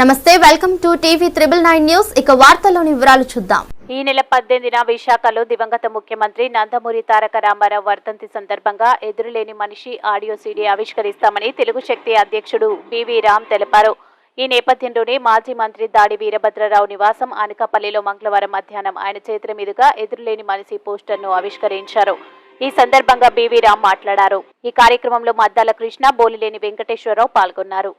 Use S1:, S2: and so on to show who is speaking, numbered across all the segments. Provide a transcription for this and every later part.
S1: నమస్తే welcome to TV triple nine news. ఇక వార్తల్లోని వివరాలు చూద్దాం.
S2: ఈ నెల పద్దెనిమిదిన విశాఖలో దివంగత ముఖ్యమంత్రి నందమూరి తారక రామారావు వర్ధంతి సందర్భంగా ఎదురులేని మనిషి ఆడియో సీడీ ఆవిష్కరిస్తామని తెలుగు శక్తి అధ్యక్షుడు బివి రామ్ తెలిపారు. ఈ నేపథ్యంలోనే మాజీ మంత్రి దాడి వీరభద్రరావు నివాసం అనకాపల్లిలో మంగళవారం మధ్యాహ్నం ఆయన చేతుల మీదుగా ఎదురులేని మనిషి పోస్టర్ను ఆవిష్కరించారు. ఈ సందర్భంగా బివి రామ్ మాట్లాడారు. ఈ కార్యక్రమంలో మద్దాల కృష్ణ బోలిలేని వెంకటేశ్వరరావు పాల్గొన్నారు.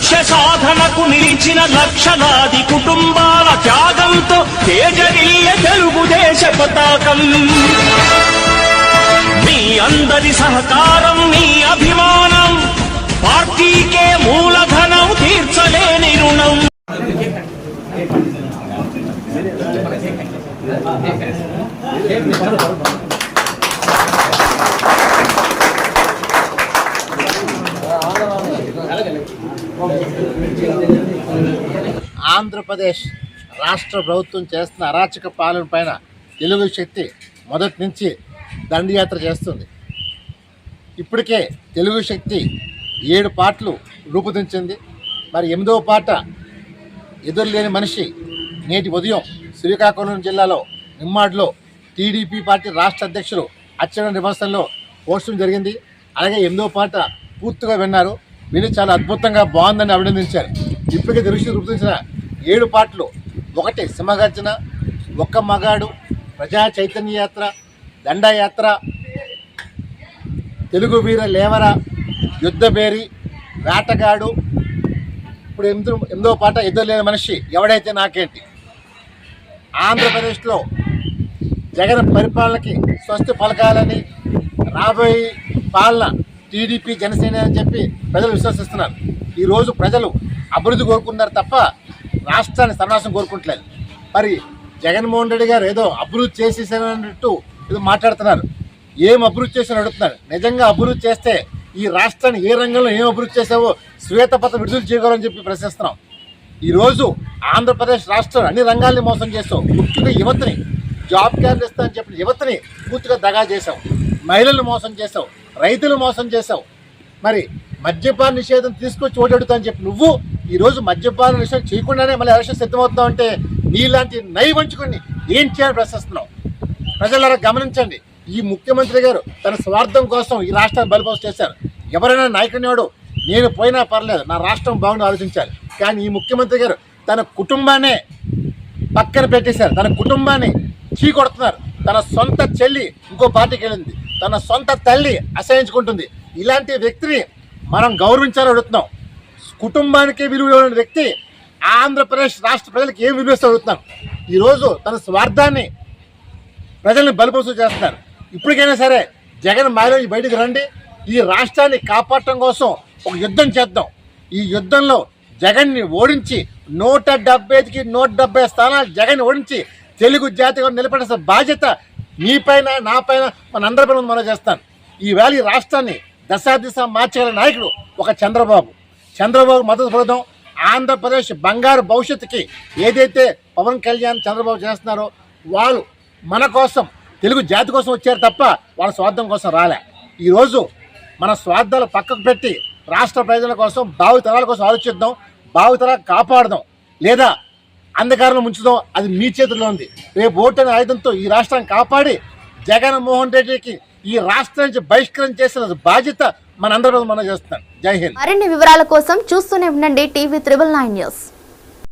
S3: లక్ష్య సాధనకు నిలిచిన లక్షలాది కుటుంబాల త్యాగంతో తేజరిల్లె తెలుగుదేశ పతాకం. మీ అందరి సహకారం మీ అభిమానం పార్టీకే మూలధనం తీర్చలేని రుణం.
S4: ఆంధ్రప్రదేశ్ రాష్ట్ర ప్రభుత్వం చేస్తున్న అరాచక పాలన పైన తెలుగు శక్తి మొదటి నుంచి దండయాత్ర చేస్తుంది. ఇప్పటికే తెలుగు శక్తి ఏడు పాటలు రూపొందించింది. మరి ఎనిమిదవ పాట ఎదురులేని మనిషి నేటి ఉదయం శ్రీకాకుళం జిల్లాలో నిమ్మాడ్లో టీడీపీ పార్టీ రాష్ట్ర అధ్యక్షులు అచ్చెన్న నివాసంలో పోస్టింగ్ జరిగింది. అలాగే ఎనిమిదవ పాట పూర్తిగా విన్నారు. విని చాలా అద్భుతంగా బాగుందని అభినందించారు. ఇప్పటికే దృష్టి శక్తి ఏడు పాటలు. ఒకటి సింహగర్జన ఒక్క మగాడు ప్రజా చైతన్య యాత్ర దండయాత్ర తెలుగు వీర లేవర యుద్ధబేరి వేటగాడు. ఇప్పుడు ఎనిమిది ఎనిమిదో పాట ఎదురు లేని మనిషి ఎవడైతే నాకేంటి? ఆంధ్రప్రదేశ్లో జగన్ పరిపాలనకి స్వస్తి పలకాలని రాబోయే పాలన టీడీపీ జనసేన అని చెప్పి ప్రజలు విశ్వసిస్తున్నారు. ఈరోజు ప్రజలు అభివృద్ధి కోరుకున్నారు తప్ప రాష్ట్రాన్ని సర్వనాశం కోరుకుంటలేదు. మరి జగన్మోహన్ రెడ్డి గారు ఏదో అభివృద్ధి చేసేసానన్నట్టు ఏదో మాట్లాడుతున్నారు. ఏం అభివృద్ధి చేసిన అడుగుతున్నారు. నిజంగా అభివృద్ధి చేస్తే ఈ రాష్ట్రాన్ని ఏ రంగంలో ఏం అభివృద్ధి చేసావో శ్వేతపత్ర విడుదల చేయగలని చెప్పి ప్రశ్నిస్తున్నాం. ఈరోజు ఆంధ్రప్రదేశ్ రాష్ట్రం అన్ని రంగాల్ని మోసం చేసాం ముఖ్యంగా యువతని జాబ్ క్యాన్లు ఇస్తా అని చెప్పిన యువతని పూర్తిగా దగా చేసావు మహిళలను మోసం చేసావు రైతులు మోసం చేసావు మరి మద్యపాన నిషేధం తీసుకొచ్చి ఓటెడుతా అని చెప్పి నువ్వు ఈరోజు మద్యపాన నిషేధం చేయకుండానే మళ్ళీ ఎలక్షన్ సిద్ధమవుతావు అంటే నీలాంటి నైవంచుకుని ఏం చేయాలని ప్రశ్నిస్తున్నావు? ప్రజలారా గమనించండి. ఈ ముఖ్యమంత్రి గారు తన స్వార్థం కోసం ఈ రాష్ట్రాన్ని బలిపోసం చేశారు. ఎవరైనా నాయకునివాడు నేను పోయినా పర్లేదు నా రాష్ట్రం బాగుండి ఆలోచించాలి. కానీ ఈ ముఖ్యమంత్రి గారు తన కుటుంబాన్నే పక్కన పెట్టేశారు. తన కుటుంబాన్ని చీకొడుతున్నారు. తన సొంత చెల్లి ఇంకో పార్టీకి వెళ్ళింది. తన సొంత తల్లి అసహించుకుంటుంది. ఇలాంటి వ్యక్తిని మనం గౌరవించాలని అడుగుతున్నాం. కుటుంబానికి విలువ వ్యక్తి ఆంధ్రప్రదేశ్ రాష్ట్ర ప్రజలకు ఏం విలువ ఇస్తే అడుగుతున్నాం. ఈరోజు తన స్వార్థాన్ని ప్రజల్ని బలిపోసు చేస్తున్నారు. ఇప్పటికైనా సరే జగన్ మాయలోంచి బయటికి రండి. ఈ రాష్ట్రాన్ని కాపాడటం కోసం ఒక యుద్ధం చేద్దాం. ఈ యుద్ధంలో జగన్ని ఓడించి నూట డెబ్బైకి నూట డెబ్బై స్థానాలు జగన్ ఓడించి తెలుగు జాతిగా నిలబడాల్సిన బాధ్యత మీపైన నాపైన మనందరిపైన మనం చేస్తాను. ఈవేళ ఈ రాష్ట్రాన్ని దశాదిశ మార్చగల నాయకుడు ఒక చంద్రబాబు. చంద్రబాబు మద్దతు పొందడం ఆంధ్రప్రదేశ్ బంగారు భవిష్యత్తుకి ఏదైతే పవన్ కళ్యాణ్ చంద్రబాబు చేస్తున్నారో వాళ్ళు మన కోసం తెలుగు జాతి కోసం వచ్చారు తప్ప వాళ్ళ స్వార్థం కోసం రాలే. ఈరోజు మన స్వార్థాలు పక్కకు పెట్టి రాష్ట్ర ప్రజల కోసం భావితరాల కోసం ఆలోచిద్దాం భావితరాలు కాపాడదాం. లేదా అంధకారంలో ముంచుదాం. అది మీ చేతుల్లో ఉంది. రేపు ఓటు అనే ఆయుధంతో ఈ రాష్ట్రాన్ని కాపాడి జగన్మోహన్ రెడ్డికి ఈ రాష్ట్రం నుంచి బహిష్కరణ చేసిన బాధ్యత మనందరం మనం చేస్తున్నాం. జై హింద్.
S1: మరిన్ని వివరాల కోసం చూస్తూనే ఉండండి టీవీ త్రిబుల్ నైన్ న్యూస్.